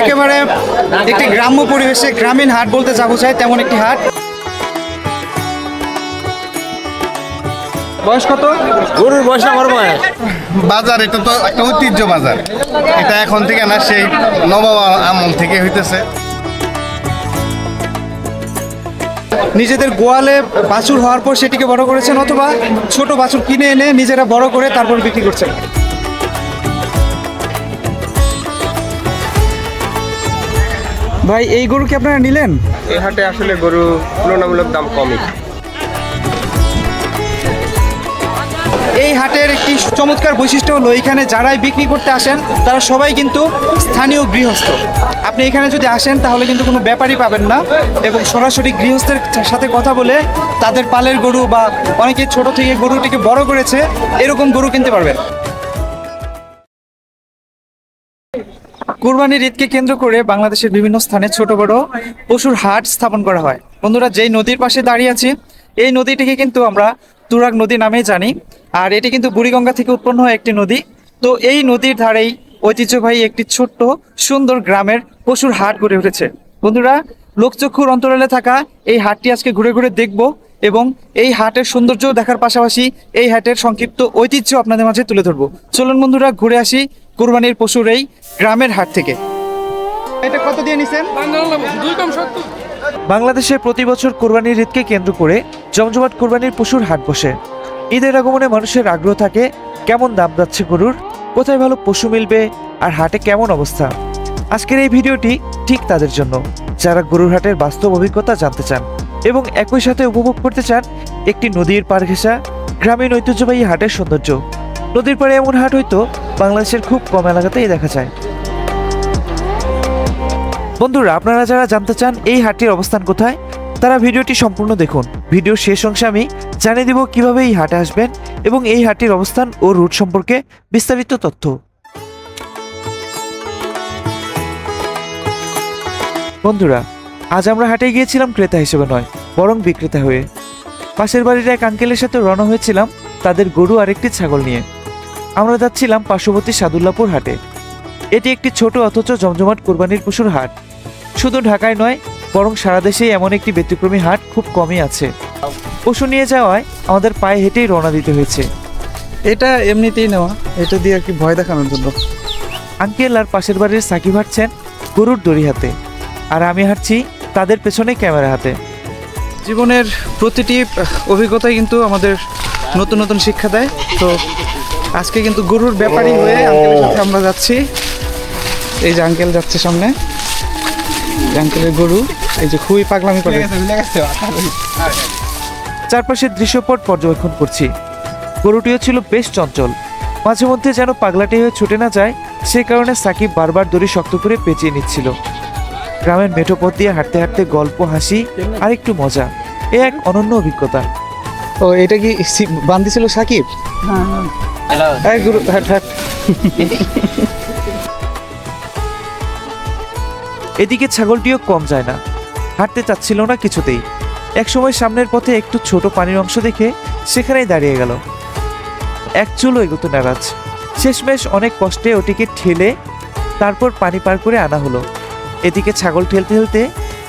একেবারে একটি গ্রাম্য পরিবেশে গ্রামীণ হাট বলতে যা বোঝায় তেমন একটি হাট। বয়স কত? গরুর বয়স আমার বয়স। বাজার এটা তো একটা ঐতিহ্য বাজার। এটা এখন থেকে না সেই নবাব আমল থেকে হইতেছে। নিজেদের গোয়ালে বাছুর হওয়ার পর সেটিকে বড় করেছেন অথবা ছোট বাছুর কিনে এনে নিজেরা বড় করে তারপর বিক্রি করছেন। ভাই এই গরু কি আপনারা নিলেন? এই হাটে আসলে গরু তুলনামূলক দাম কমই। এই হাটের একটি চমৎকার বৈশিষ্ট্য হলো এখানে যারাই বিক্রি করতে আসেন তারা সবাই কিন্তু স্থানীয় গৃহস্থ। আপনি এখানে যদি আসেন তাহলে কিন্তু কোনো ব্যাপারই পাবেন না এবং সরাসরি গৃহস্থের সাথে কথা বলে তাদের পালের গরু বা অনেকে ছোট থেকে গরুটিকে বড় করেছে এরকম গরু কিনতে পারবেন। কুরবানির ঈদকে কেন্দ্র করে বাংলাদেশের বিভিন্ন স্থানে ছোট বড় পশুর হাট স্থাপন করা হয়। বন্ধুরা, যেই নদীর পাশে দাঁড়িয়ে আছি, এই নদীটিকে কিন্তু আমরা তুরাগ নদী নামেই জানি। আর এটি কিন্তু বুড়িগঙ্গা থেকে উৎপন্ন হয় একটি নদী। তো এই নদীর ধারেই ঐতিহ্যবাহী একটি ছোট্ট, সুন্দর গ্রামের পশুর হাট গড়ে উঠেছে। বন্ধুরা, লোকচক্ষুর অন্তরালে থাকা এই হাটটি আজকে ঘুরে ঘুরে দেখব এবং এই হাটের সৌন্দর্য দেখার পাশাপাশি এই হাটের সংক্ষিপ্ত ঐতিহ্য আপনাদের মাঝে তুলে ধরবো। চলুন বন্ধুরা, ঘুরে আসি। কুরবানির পশুর এই গ্রামের হাট থেকে। এটা কত দিয়ে নিছেন? বাংলাদেশে প্রতি বছর কোরবানির ঈদকে কেন্দ্র করে জমজমাট কোরবানির পশুর হাট বসে। ঈদের আগমনে মানুষের আগ্রহ থাকে কেমন দাম যাচ্ছে গরুর কোথায় ভালো পশু মিলবে আর হাটে কেমন অবস্থা। আজকের এই ভিডিওটি ঠিক তাদের জন্য। যারা গরুর হাটের বাস্তব অভিজ্ঞতা জানতে চান এবং একই সাথে উপভোগ করতে চান একটি নদীর পার ঘেঁষা গ্রামীণ ঐতিহ্যবাহী হাটের সৌন্দর্য। নদীর পাড়ে এমন হাট হয়তো বাংলাদেশের খুব কম এলাকাতেই দেখা যায়। বন্ধুরা, আপনারা যারা জানতে চান এই হাটটির অবস্থান কোথায়, তারা ভিডিওটি সম্পূর্ণ দেখুন। ভিডিওর শেষ অংশে আমি জানিয়ে দিব কীভাবে এই হাটে আসবেন এবং এই হাটটির অবস্থান ও রুট সম্পর্কে বিস্তারিত তথ্য। বন্ধুরা, আজ আমরা হাটে গিয়েছিলাম ক্রেতা হিসেবে নয়, বরং বিক্রেতা হয়ে। পাশের বাড়ির এক আঙ্কেলের সাথে রওনা হয়েছিলাম তাদের গরু আর একটি ছাগল নিয়ে। আমরা যাচ্ছিলাম পার্শ্ববর্তী সাদুল্লাপুর হাটে। এটি একটি ছোট অথচ জমজমাট কোরবানির পশুর হাট। শুধু ঢাকায় নয় বরং সারা দেশেই এমন একটি ব্যতিক্রমী হাট খুব কমই আছে। পশু নিয়ে যাওয়ায় আমাদের পায়ে হেঁটেই রওনা দিতে হয়েছে। এটা এমনিতেই নেওয়া। এটা দিয়ে আর কি ভয় দেখানোর জন্য। আঙ্কেল আর পাশের বাড়ির সাকিব হাঁটছেন গরুর দড়ি হাতে। আর আমি হাঁটছি তাদের পেছনে ক্যামেরা হাতে। জীবনের প্রতিটি অভিজ্ঞতাই কিন্তু আমাদের নতুন নতুন শিক্ষা দেয়। তো আজকে কিন্তু গরুর ব্যাপারী হয়ে আঙ্কেলের সাথে আমরা যাচ্ছি। এই যে আঙ্কেল যাচ্ছে সামনে। আঙ্কেলের গরু। এই যে খুবই পাগলামি করে। চারপাশের দৃশ্যপট পর্যবেক্ষণ করছি। গরুটিও ছিল বেশ চঞ্চল। মাঝে মধ্যে যেন পাগলাটি হয়ে ছুটে না যায় সে কারণে সাকিব বারবার দড়ি শক্ত করে পেঁচিয়ে নিচ্ছিল। গ্রামের মেঠো পথ দিয়ে হাঁটতে হাঁটতে গল্প হাসি আর একটু মজা। এ এক অনন্য অভিজ্ঞতা। ও এটা কি বান্দি ছিল সাকিব? এদিকে ছাগলটিও কম যায় না। হাঁটতে চাচ্ছিল না কিছুতেই। একসময় সামনের পথে একটু ছোট পানির অংশ দেখে সেখানেই দাঁড়িয়ে গেল। এক চুলো এগোতে নারাজ। শেষমেশ অনেক কষ্টে ওটিকে ঠেলে তারপর পানি পার করে আনা হলো। এদিকে ছাগল ঠেলতে ঠেলতে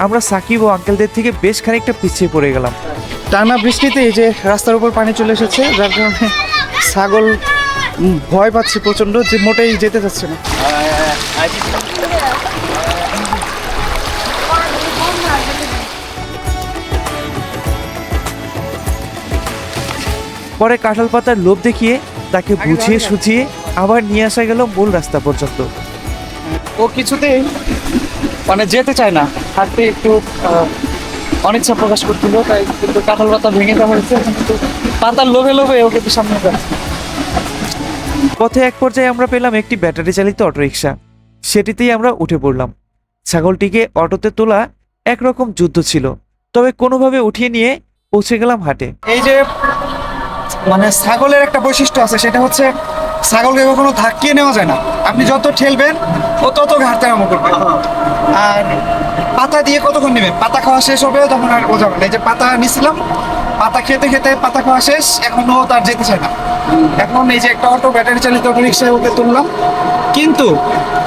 আমরা সাকিব ও আঙ্কেলদের থেকে বেশ খানিকটা পিছিয়ে পড়ে গেলাম। টানা বৃষ্টিতে এই যে রাস্তার উপর পানি চলে এসেছে যার কারণে ছাগল ভয় পাচ্ছে প্রচণ্ড যে মোটেই যেতে চাচ্ছে না। পরে কাঁঠাল পাতার লোভ দেখিয়ে তাকে বুঝিয়ে সুঝিয়ে আবার নিয়ে আসা গেল মূল রাস্তা পর্যন্ত। ও কিছুতেই মানে যেতে চায় না। হাঁটতে একটু অনিচ্ছা প্রকাশ করছিল তাই কিন্তু কাঁঠাল পাতা ভেঙে দেওয়া হয়েছে কিন্তু পাতার লোভে লোভে ও কিন্তু সামনে যাচ্ছে। পথে এক পর্যায়ে আমরা পেলাম একটি ব্যাটারি চালিত অটোরিকশা। সেটিতেই আমরা উঠে পড়লাম। ছাগলটিকে অটোতে তোলা একরকম যুদ্ধ ছিল তবে কোনোভাবে উঠিয়ে নিয়ে পৌঁছে গেলাম হাটে। এই যে মানে ছাগলের একটা বৈশিষ্ট্য আছে সেটা হচ্ছে ছাগলকে কখনো ধাক্কিয়ে নেওয়া যায় না। আপনি যত ঠেলবেন ও তত ঘাটতে আরম্ভ করবে আর পাতা দিয়ে কতক্ষণ নেবেন? পাতা খাওয়া শেষ হবে তখন আর বোঝাবেন এই যে পাতা নিছিলাম পাতা খেতে খেতে পাতা খাওয়া শেষ এখনও তার যেতে চায় না। এখন এই যে একটা অটো ব্যাটারি চালিত অটো রিক্সায় ওকে তুললাম কিন্তু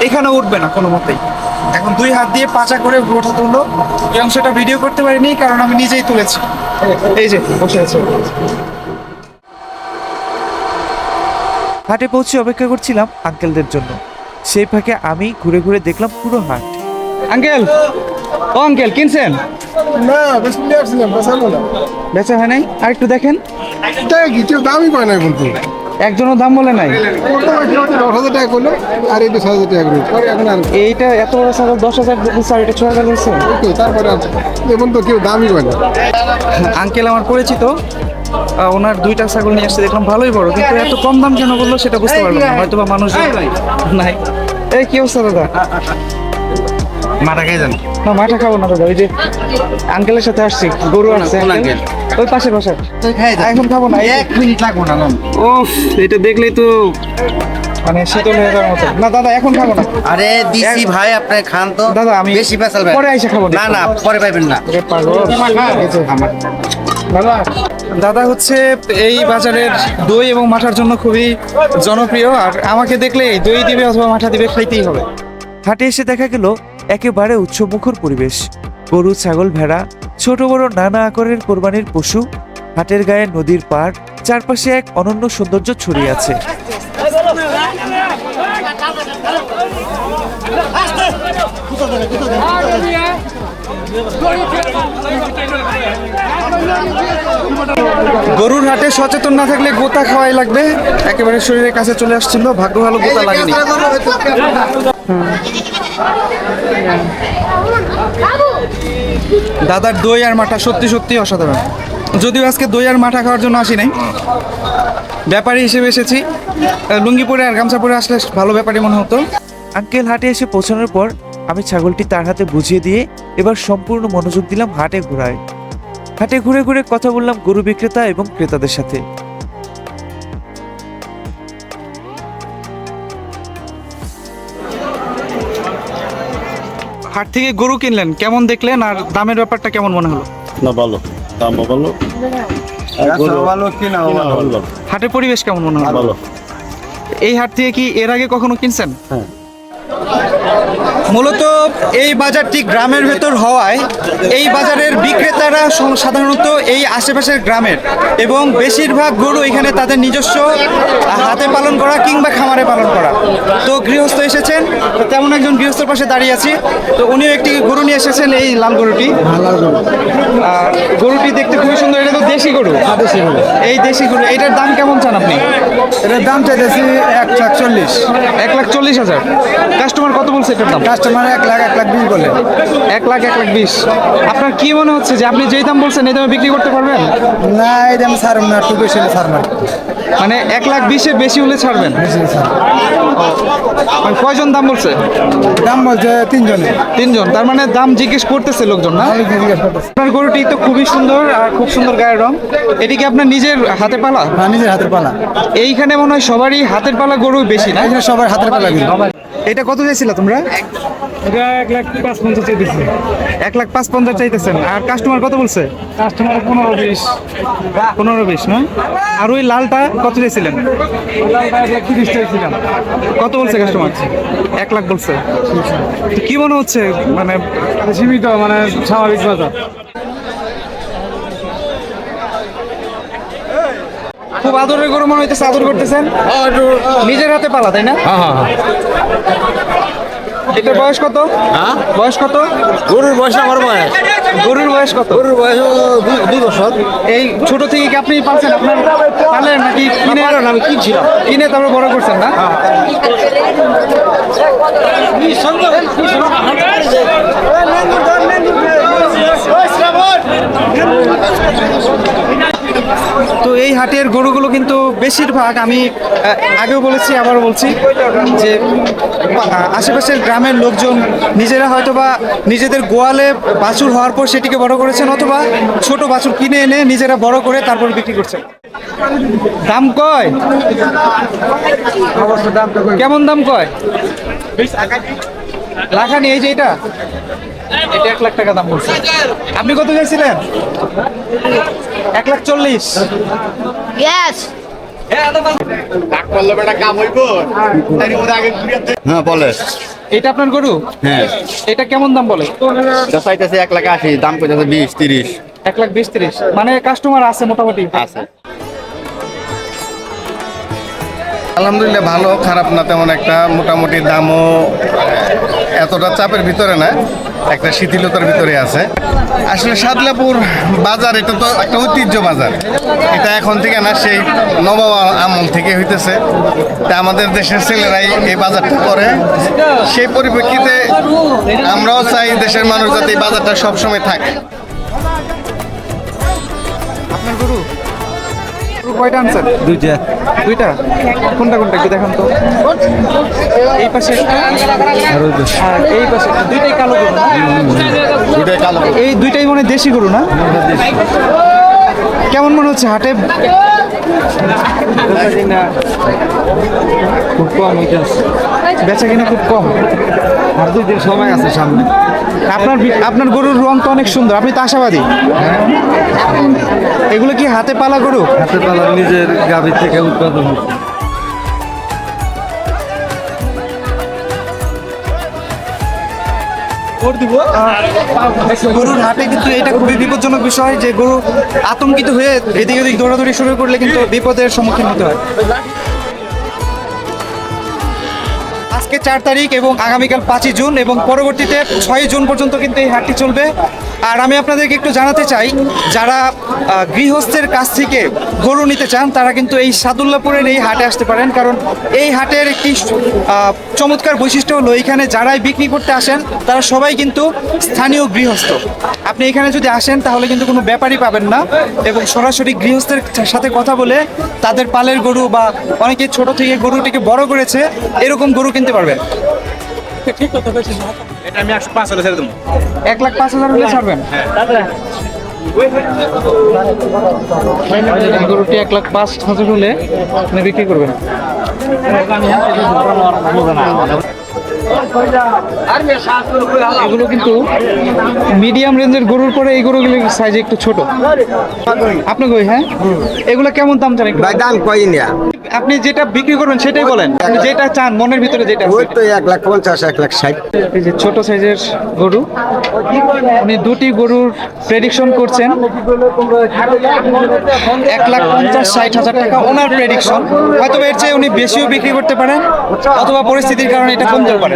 এখানে উঠবে না কোনো মতেই এখন দুই হাত দিয়ে পাচা করে ওঠা তুললো। এই অংশটা ভিডিও করতে পারিনি কারণ আমি নিজেই তুলেছি। এই যে বসে আছে হাটে পৌঁছে অপেক্ষা করছিলাম আঙ্কেলদের জন্য। সেই ফাঁকে আমি ঘুরে ঘুরে দেখলাম পুরো হাট। আঙ্কেল ও আঙ্কেল কিনছেন? না বেশি নিয়ে আসছিলাম বেসালো না। বেচা হয় নাই? আর একটু দেখেন। কি কেউ দামই পায় না কিন্তু একজনও দাম বলে নাই? দশ হাজার টাকা করল আর এইটা ছয় হাজার টাকা করল এখন আর এইটা এত বড় ছাগল দশ হাজার স্যার এটা ছয় হাজার তারপরে এখন তো কেউ দামই পায় না আঙ্কেল আমার পরিচিত। ওনার দুইটা ছাগল নিয়ে আসছে দেখলাম ভালোই বড় কিন্তু এত কম দাম কেন বলল সেটা বুঝতে পারলাম না হয়তো বা মানুষ নাই। এই কি অবস্থা দাদা? খেয়ে যান। না খাব না দাদা ওই যে আঙ্কেলের সাথে আসছি গরু আসছে ওই পাশে পাশে এখন খাব না এক মিনিট লাগবো না। ওফ এটা দেখলেই তো মানে শীতল হয়ে যাওয়ার মতো। না দাদা এখন খাব না। আরে দিছি ভাই আপনি খান তো। দাদা, আমি বেশি পেশাল পরে আইসা খাব, না না পরে পাইবেন না। পাগল। আমার। দাদা দাদা হচ্ছে এই বাজারের দই এবং মাঠার জন্য খুবই জনপ্রিয় আর আমাকে দেখলে দই দিবে অথবা মাঠা দিবে খাইতেই হবে হাটে এসে দেখা গেল একেবারে উৎসবমুখর পরিবেশ গরু ছাগল ভেড়া ছোট বড় নানা আকারের কোরবানির পশু হাটের গায়ে নদীর পাড় চারপাশে এক অনন্য সৌন্দর্য ছড়িয়ে আছে গরুর হাটে সচেতন না থাকলে গোতা খাওয়াই লাগবে। একেবারে শরীরের কাছে চলে আসছিল ভাগ্য ভালো গোতা লাগেনি। দাদার দই আর মাঠা সত্যি সত্যি অসাধারণ। যদিও আজকে দই আর মাঠা খাওয়ার জন্য আসি নাই। ব্যাপারী হিসেবে এসেছি। লুঙ্গি পরে আর গামছা পরে আসলে ভালো ব্যাপারই মনে হতো। আঙ্কেল হাটে এসে পৌঁছানোর পর আমি ছাগলটি তার হাতে বুঝিয়ে দিয়ে এবার সম্পূর্ণ মনোযোগ দিলাম হাটে ঘোরায়। হাটে ঘুরে ঘুরে কথা বললাম গরু বিক্রেতা এবং ক্রেতাদের সাথে। হাট থেকে গরু কিনলেন কেমন দেখলেন আর দামের ব্যাপারটা কেমন মনে হলো? না ভালো। দাম ভালো। ভালো হাটের পরিবেশ কেমন মনে হলো? ভালো। এই হাট থেকে কি এর আগে কখনো কিনছেন? মূলত এই বাজারটি গ্রামের ভেতর হওয়ায় এই বাজারের বিক্রেতারা সাধারণত এই আশেপাশের গ্রামের এবং বেশিরভাগ গরু এখানে তাদের নিজস্ব হাতে পালন করা কিংবা খামারে পালন করা। তো গৃহস্থ এসেছেন তো তেমন একজন গৃহস্থর পাশে দাঁড়িয়ে আছি। তো উনিও একটি গরু নিয়ে এসেছেন এই লাল গরুটি। আর গরুটি দেখতে খুবই সুন্দর এটা তো দেশি গরু। এই দেশি গরু এটার দাম কেমন চান আপনি? এটার দাম চাইতেছি এক লাখ চল্লিশ। এক লাখ চল্লিশ হাজার। কাস্টমার কত বলছে এটার দাম? কাস্টমার এক লাখ এক লাখ বিল বলে। এক লাখ এক লাখ বিশ। আপনার কি মনে হচ্ছে যে আপনি যেই দাম বলছেন এই দামে বিক্রি করতে পারবেন? না এই দাম ছাড়ব না একটু বেশি হলে ছাড়ব না মানে এক লাখ বিশের বেশি হলে ছাড়বেন? মানে কয়জন দাম বলছে? দাম বলছে তিনজনে। তিনজন তার মানে দাম জিজ্ঞেস করতেছে লোকজন না? আপনার গরুটি তো খুবই সুন্দর আর খুব সুন্দর গায়ের রং। এটি কি আপনার নিজের হাতে পালা? নিজের হাতের পালা। এইখানে মনে হয় সবারই হাতের পালা গরু বেশি না? এখানে সবার হাতের পালা এটা কত চাইছিল তোমরা? এটা এক লাখ পাঁচ পঞ্চাশ দিচ্ছে এক লাখ পাঁচ পঞ্চাশ চাইতেছেন। আর কাস্টমার কত বলছে? কাস্টমার পনেরো বিশ। পনেরো বিশ না? আর ওই লালটা কত চাইছিলেন? তিরিশ চাইছিলাম। কত বলছে কাস্টমার এক লাখ বলছে। কি মনে হচ্ছে মানে সীমিত মানে স্বাভাবিক বাজার। খুব আদরের গরু মনে হইতেছে আদর করতেছেন। নিজের হাতে পালা তাই না? এটার বয়স কত? বয়স কত? গরুর বয়স আমার বয়স। গরুর বয়স কত? গরুর বয়স দুই বছর। এই ছোট থেকে কি আপনি পালছেন আপনার পালেন নাকি কিনে আমি কিনছিলাম। কিনে তারপরে বড় করছেন না? তো এই হাটের গরুগুলো কিন্তু বেশিরভাগ আমি আগেও বলেছি, আবারও বলছি যে আশেপাশের গ্রামের লোকজন নিজেরা হয়তো বা নিজেদের গোয়ালে বাছুর হওয়ার পর সেটিকে বড় করেছেন অথবা ছোট বাছুর কিনে এনে নিজেরা বড় করে তারপর বিক্রি করছেন। দাম কয়? কেমন দাম কয়? লাখানি, এই যে এটা? এটা এক লাখ টাকা দাম বলছে। আপনি কত চাইছিলেন? এক লাখ চল্লিশ। হ্যাঁ বলে। এটা আপনার গরু? হ্যাঁ। এটা কেমন দাম বলে? চাইতেছে এক লাখ আশি দাম কইতেছে বিশ তিরিশ। এক লাখ বিশ তিরিশ। মানে কাস্টমার আছে মোটামুটি। আছে। আলহামদুলিল্লাহ ভালো খারাপ না তেমন একটা। মোটামুটি দামও এতটা চাপের ভিতরে না। একটা শিথিলতার ভিতরে আছে। আসলে সাদলাপুর বাজার এটা তো একটা ঐতিহ্য বাজার। এটা এখন থেকে না, সেই নবাব আমল থেকে হইতেছে। তা আমাদের দেশের ছেলেরাই এই বাজারটা করে। সেই পরিপ্রেক্ষিতে আমরাও চাই দেশের মানুষ যাতে এই বাজারটা সবসময় থাকে। আপনার গরু? কয়টা আনছেন? দুইটা। দুইটা? কোনটা কোনটা একটু দেখান তো। এই পাশে আর এই পাশে দুইটাই কালো গরু না? দুটাই কালো এই দুইটাই মনে হয় দেশি গরু না? কেমন মনে হচ্ছে হাটে? খুব কম বেচা কিনা খুব কম। আর দুই দিন সময় আছে সামনে। আপনার আপনার গরুর রং তো অনেক সুন্দর। আপনি তো আশাবাদী। এগুলো কি হাতে পালা গরু? হাতে পালা নিজের গাভী থেকে উৎপাদন হচ্ছে। গরুর হাটে কিন্তু এটা খুবই বিপজ্জনক বিষয় যে গরু আতঙ্কিত হয়ে এদিক ওদিক দৌড়াদৌড়ি শুরু করলে কিন্তু বিপদের সম্মুখীন হতে হয়। আজকে চার তারিখ এবং আগামীকাল পাঁচই জুন এবং পরবর্তীতে ছয়ই জুন পর্যন্ত কিন্তু এই হাটটি চলবে। আর আমি আপনাদেরকে একটু জানাতে চাই, যারা গৃহস্থের কাছ থেকে গরু নিতে চান, তারা কিন্তু এই সাদুল্লাপুরের এই হাটে আসতে পারেন। কারণ এই হাটের একটি চমৎকার বৈশিষ্ট্য হলো এখানে যারাই বিক্রি করতে আসেন, তারা সবাই কিন্তু স্থানীয় গৃহস্থ। আপনি এখানে যদি আসেন, তাহলে কিন্তু কোনো ব্যাপারই পাবেন না এবং সরাসরি গৃহস্থের সাথে কথা বলে তাদের পালের গরু বা অনেকে ছোট থেকে গরুটিকে বড় করেছে, এরকম গরু কিনতে পারবেন এক লাখ পাঁচ হাজার হলে ছাড়বেন? গরুটি এক লাখ পাঁচ হাজার হলে আপনি বিক্রি করবেন। এগুলো কিন্তু মিডিয়াম রেঞ্জের গরুর পরে এই গরুগুলো সাইজ একটু ছোট। আপনি কই হ্যাঁ? এগুলো কেমন দাম চান একটু? দাম কই না আপনি যেটা বিক্রি করবেন সেটাই বলেন। আপনি যেটা চান মনের ভিতরে যেটা ওই তো এক লাখ পঞ্চাশ এক লাখ ষাট। এই যে ছোট সাইজের গরু উনি দুটি গরুর প্রেডিকশন করছেন। এক লাখ পঞ্চাশ ষাট হাজার টাকা ওনার প্রেডিকশন হয়তো এর চেয়ে উনি বেশিও বিক্রি করতে পারেন অথবা পরিস্থিতির কারণে এটা কমতেও পারে।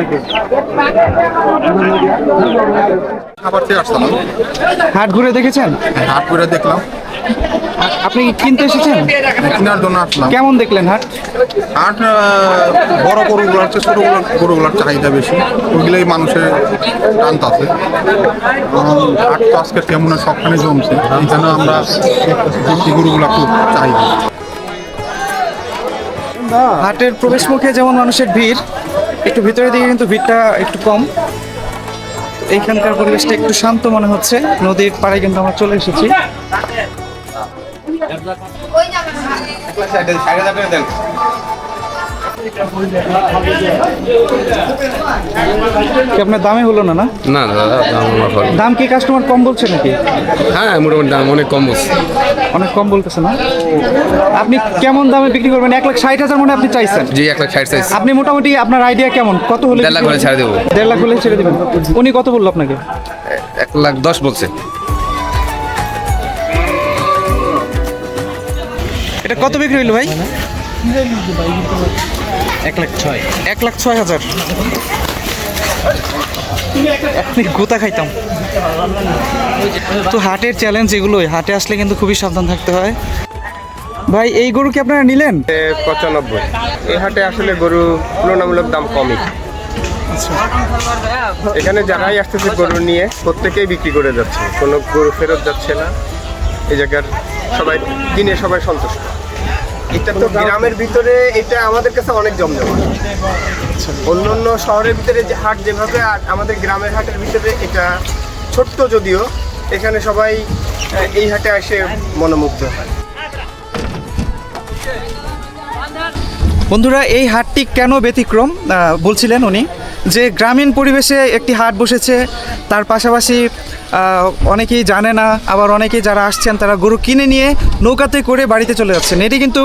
আসলাম হাট ঘুরে দেখেছেন? হাট ঘুরে দেখলাম। আপনি কিনতে এসেছেন? কেনার জন্য আসলাম। কেমন দেখলেন হাট? হাট বড় গরুগুলোর চেয়ে ছোট গরু- গরুগুলোর চাহিদা বেশি। ওইগুলোই মানুষের টান্ত আছে হাট তো আজকে কেমন সবখানে জমছে। এই জন্য আমরা দেশি গরুগুলো খুব চাহিদা হাটের প্রবেশ মুখে যেমন মানুষের ভিড় একটু ভিতরের দিকে কিন্তু ভিড়টা একটু কম। এইখানকার পরিবেশটা একটু শান্ত মনে হচ্ছে। নদীর পাড়ে কিন্তু আমরা চলে এসেছি। কি আপনার দামে হলো না না? না দাদা দাম আমার। দাম কি কাস্টমার কম বলছে নাকি? হ্যাঁ মোটামুটি দাম অনেক কম বলছে। অনেক কম বলতেছে না? আপনি কেমন দামে বিক্রি করবেন? এক লাখ ষাট হাজার মনে আপনি চাইছেন। জি এক লাখ ষাট সাইজ আপনি মোটামুটি আপনার আইডিয়া কেমন? কত হলে দেড় লাখ হলে ছাড়ে দেবো। দেড় লাখ হলে ছেড়ে দেবেন। উনি কত বলল আপনাকে? এক লাখ দশ বলছে। এটা কত বিক্রি হইল ভাই? এক লাখ ছয়। এক লাখ ছয় হাজার। আপনি গোতা খাইতাম। তো হাটের চ্যালেঞ্জ এগুলোই। হাটে আসলে কিন্তু খুবই সাবধান থাকতে হয়। ভাই এই গরু কি আপনারা নিলেন? পঁচানব্বই। এই হাটে আসলে গরু তুলনামূলক দাম কমই। এখানে যারাই আসতেছে গরু নিয়ে প্রত্যেকেই বিক্রি করে যাচ্ছে। কোনো গরু ফেরত যাচ্ছে না। এই জায়গার সবাই কিনে সবাই সন্তুষ্ট। এটা তো গ্রামের ভিতরে এটা আমাদের কাছে অনেক জমজমাট। অন্য অন্য শহরের ভিতরে যে হাট যেভাবে আর আমাদের গ্রামের হাটের ভিতরে এটা ছোট্ট যদিও এখানে সবাই এই হাটে এসে মনোমুগ্ধ হয়। বন্ধুরা এই হাটটি কেন ব্যতিক্রম? বলছিলেন উনি যে গ্রামীণ পরিবেশে একটি হাট বসেছে তার পাশাপাশি অনেকেই জানে না আবার অনেকেই যারা আসছেন তারা গরু কিনে নিয়ে নৌকাতে করে বাড়িতে চলে যাচ্ছেন। এটি কিন্তু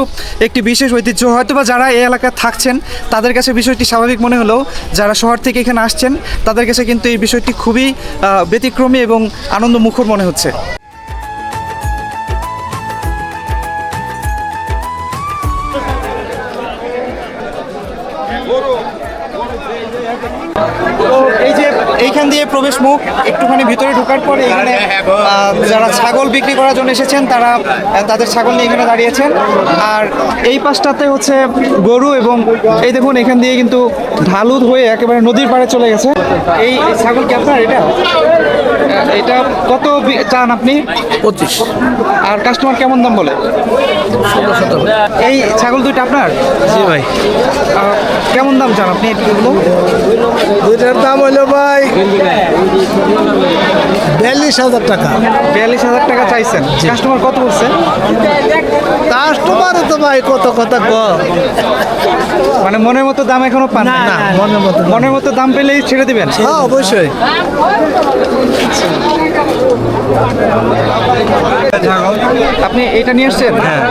একটি বিশেষ ঐতিহ্য। হয়তো বা যারা এই এলাকায় থাকছেন, তাদের কাছে বিষয়টি স্বাভাবিক মনে হলেও যারা শহর থেকে এখানে আসছেন, তাদের কাছে কিন্তু এই বিষয়টি খুবই ব্যতিক্রমী এবং আনন্দমুখর মনে হচ্ছে। যে এইখান দিয়ে প্রবেশ মুখ, একটুখানি ভিতরে ঢোকার পরে এখানে যারা ছাগল বিক্রি করার জন্য এসেছেন, তারা তাদের ছাগল নিয়ে এখানে দাঁড়িয়েছেন। আর এই পাশটাতে হচ্ছে গরু এবং এই দেখুন, এখান দিয়ে কিন্তু ঢালুদ হয়ে একেবারে নদীর পাড়ে চলে গেছে। এই ছাগল কি আপনার এটা? এটা কত চান আপনি? পঁচিশ। আর কাস্টমার কেমন দাম বলে? এই ছাগল দুইটা আপনার? জি ভাই। কেমন দাম চান আপনি এগুলো দুইটার দাম হইল ভাই বিয়াল্লিশ হাজার টাকা। বিয়াল্লিশ হাজার টাকা চাইছেন। কাস্টমার কত বলছে? কাস্টমার তো ভাই কত কথা ক। মানে মনের মতো দাম এখনও পান না, না, মনের মতো মনের মতো দাম পেলেই ছেড়ে দিবেন? হ্যাঁ অবশ্যই। আপনি এটা নিয়ে আসছেন? হ্যাঁ।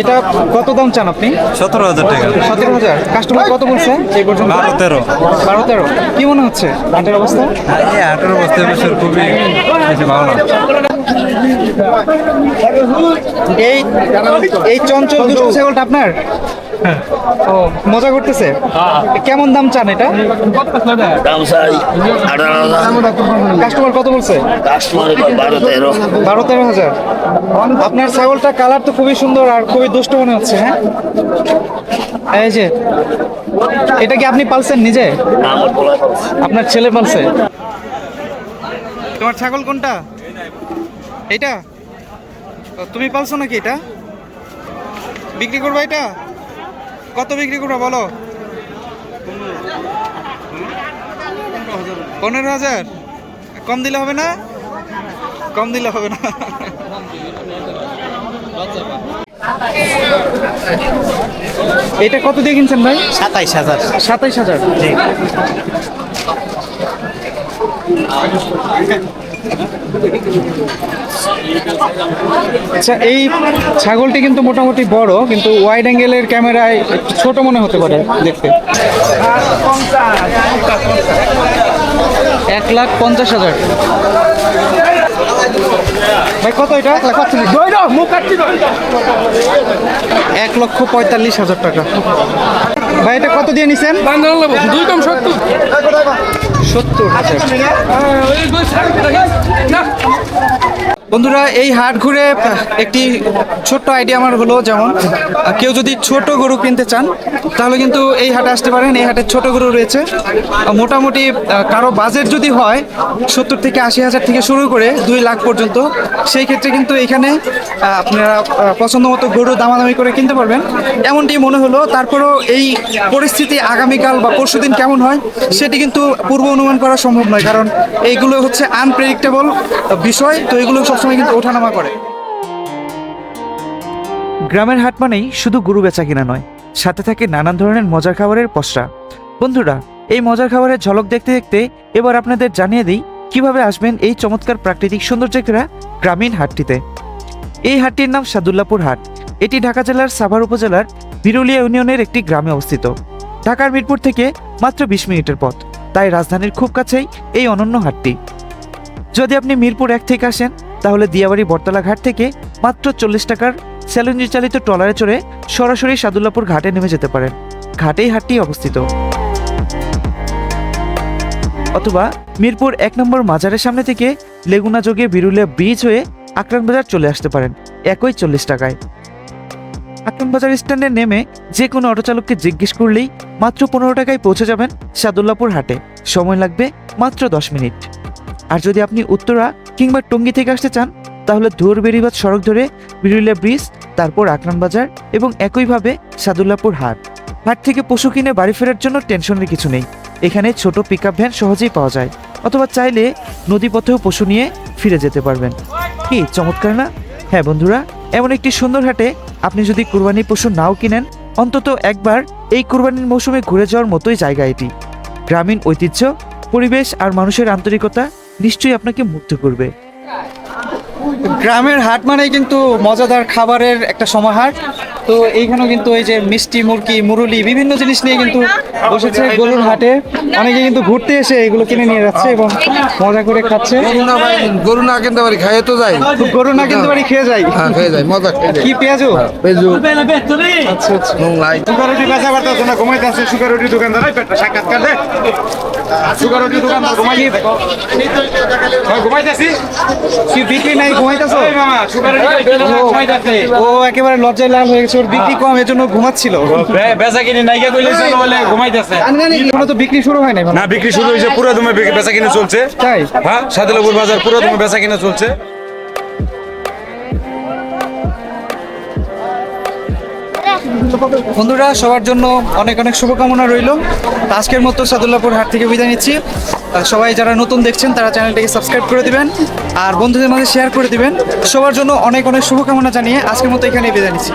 এটা কত দাম চান আপনি? সতেরো হাজার টাকা। সতেরো হাজার। কাস্টমার কত বলছে? এই পর্যন্ত? বারো তেরো। বারো তেরো। কি মনে হচ্ছে? আটের অবস্থা? হ্যাঁ আঠারো অবস্থা খুবই ভালো এই এই চঞ্চল দুষ্ট ছাগলটা আপনার? ও মজা করতেছে? কেমন দাম চান এটা? দাম চাই কাস্টমার কত বলছে? কাস্টমার বারো তেরো। বারো তেরো হাজার। আপনার ছাগলটা কালার তো খুবই সুন্দর আর খুবই দুষ্ট মনে হচ্ছে হ্যাঁ? এই যে এটা কি আপনি পালছেন নিজে? আপনার ছেলে পালছে? তোমার ছাগল কোনটা? এটা তুমি পালছো নাকি এটা? বিক্রি করবা এটা? কত বিক্রি করবা বলো? পনেরো হাজার। কম দিলে হবে না? কম দিলে হবে না? এটা কত দিয়ে কিনছেন ভাই? সাতাইশ হাজার। সাতাইশ হাজার? আচ্ছা এই ছাগলটি কিন্তু মোটামুটি বড় কিন্তু ওয়াইড অ্যাঙ্গেলের ক্যামেরায় একটু ছোট মনে হতে পারে দেখতে। এক লাখ পঞ্চাশ হাজার। ভাই কত এটা? এক লক্ষ পঁয়তাল্লিশ হাজার টাকা। ভাই এটা কত দিয়ে নিছেন? সত্তর। হাজার। বন্ধুরা, এই হাট ঘুরে একটি ছোট্ট আইডিয়া আমার হলো যেমন কেউ যদি ছোট গরু কিনতে চান, তাহলে কিন্তু এই হাটে আসতে পারেন। এই হাটে ছোট গরু রয়েছে। মোটামুটি কারও বাজেট যদি হয়, সত্তর থেকে আশি হাজার থেকে শুরু করে দুই লাখ পর্যন্ত, সেই ক্ষেত্রে কিন্তু এখানে আপনারা পছন্দ মতো গরু দামাদামি করে কিনতে পারবেন। এমনটি মনে হলো, তারপরেও এই পরিস্থিতি আগামীকাল বা পরশুদিন কেমন হয়, সেটি কিন্তু পূর্ব অনুমান করা সম্ভব নয়, কারণ এইগুলো হচ্ছে আনপ্রেডিক্টেবল বিষয়। তো এগুলো সবসময় কিন্তু ওঠানামা করে। গ্রামের হাট মানেই শুধু গরু বেচা কিনা নয়, সাথে থাকে নানান ধরনের মজার খাবারের পসরা। বন্ধুরা, এই মজার খাবারের ঝলক দেখতে দেখতে এবার আপনাদের জানিয়ে দিই কীভাবে আসবেন এই চমৎকার প্রাকৃতিক সৌন্দর্যে ঘেরা গ্রামীণ হাটটিতে। এই হাটটির নাম সাদুল্লাপুর হাট। এটি ঢাকা জেলার সাভার উপজেলার বিরুলিয়া ইউনিয়নের একটি গ্রামে অবস্থিত। ঢাকার মিরপুর থেকে মাত্র বিশ মিনিটের পথ, তাই রাজধানীর খুব কাছেই এই অনন্য হাটটি। যদি আপনি মিরপুর এক থেকে আসেন তাহলে দিয়াবাড়ি বটতলা ঘাট থেকে মাত্র চল্লিশ টাকার স্যালেঞ্জি চালিত ট্রলারে চড়ে সরাসরি সাদুল্লাপুর ঘাটে নেমে যেতে পারেন। ঘাটেই হাটটি অবস্থিত। অথবা মিরপুর এক নম্বর মাজারের সামনে থেকে লেগুনা যোগে বিরুলিয়া ব্রিজ হয়ে আকরান বাজার চলে আসতে পারেন, একই চল্লিশ টাকায়। আকরান বাজার স্ট্যান্ডে নেমে যে কোনো অটো চালককে জিজ্ঞেস করলেই মাত্র পনেরো টাকায় পৌঁছে যাবেন সাদুল্লাপুর হাটে। সময় লাগবে মাত্র দশ মিনিট। আর যদি আপনি উত্তরা কিংবা টঙ্গী থেকে আসতে চান, তাহলে ধুর বেরিবাদ সড়ক ধরে, বিরুলিয়া ব্রিজ, তারপর আকরান বাজার এবং একইভাবে সাদুল্লাপুর হাট। হাট থেকে পশু কিনে বাড়ি ফেরার জন্য টেনশনের কিছু নেই। এখানে ছোট পিক ভ্যান সহজেই পাওয়া যায়, অথবা চাইলে নদীপথেও পশু নিয়ে ফিরে যেতে পারবেন। কি চমৎকার না? হ্যাঁ বন্ধুরা, এমন একটি সুন্দর হাটে আপনি যদি কুরবানি পশু নাও কিনেন, অন্তত একবার এই কুরবানির মৌসুমে ঘুরে যাওয়ার মতোই জায়গা এটি। গ্রামীণ ঐতিহ্য, পরিবেশ আর মানুষের আন্তরিকতা নিশ্চয়ই আপনাকে মুগ্ধ করবে। গ্রামের হাট মানেই কিন্তু মজাদার খাবারের একটা সমাহার। তো এইখানেও কিন্তু এই যে মিষ্টি মুরগি মুরুলি বিভিন্ন জিনিস নিয়ে কিন্তু বসেছে গরুর হাটে। অনেকে কিন্তু ঘুরতে এসে এগুলো কিনে নিয়ে যাচ্ছে এবং মজা করে খাচ্ছে। গরু না কিনতে পারি খাইয়ে তো যাই। গরু না কিন্তু বাড়ি খেয়ে যায় হ্যাঁ খেয়ে যাই মজা কি পেঁয়াজু? পেজু আচ্ছা আচ্ছা। মোংলাই সুগারুটি বেচা পারতেছে না ঘুমাইতেছে সুগারুটি দোকানদার সাক্ষাৎকার সুগারুটি দোকানদার ঘুমাই ঘুমাইতেছি কি বিক্রি নাই ঘুমাইতেছে ও একেবারে লজ্জায় লাল হয়ে গেছে। ওর বিক্রি কম এর জন্য ঘুমাচ্ছিল বেচা কিনে নাইকা কইলে চলো বলে ঘুমাইতেছে এখনও তো বিক্রি শুরু হয় নাই না বিক্রি শুরু হয়েছে পুরো দমে বেচা কিনে চলছে। তাই? হ্যাঁ সাদিলাপুর বাজার পুরো দমে বেচা কিনে চলছে। বন্ধুরা সবার জন্য অনেক অনেক শুভকামনা রইল। আজকের মতো সাদুল্লাপুর হাট থেকে বিদায় নিচ্ছি। আর সবাই যারা নতুন দেখছেন তারা চ্যানেলটাকে সাবস্ক্রাইব করে দিবেন। আর বন্ধুদের মাঝে শেয়ার করে দিবেন। সবার জন্য অনেক অনেক শুভকামনা জানিয়ে আজকের মতো এখানে বিদায় নিচ্ছি।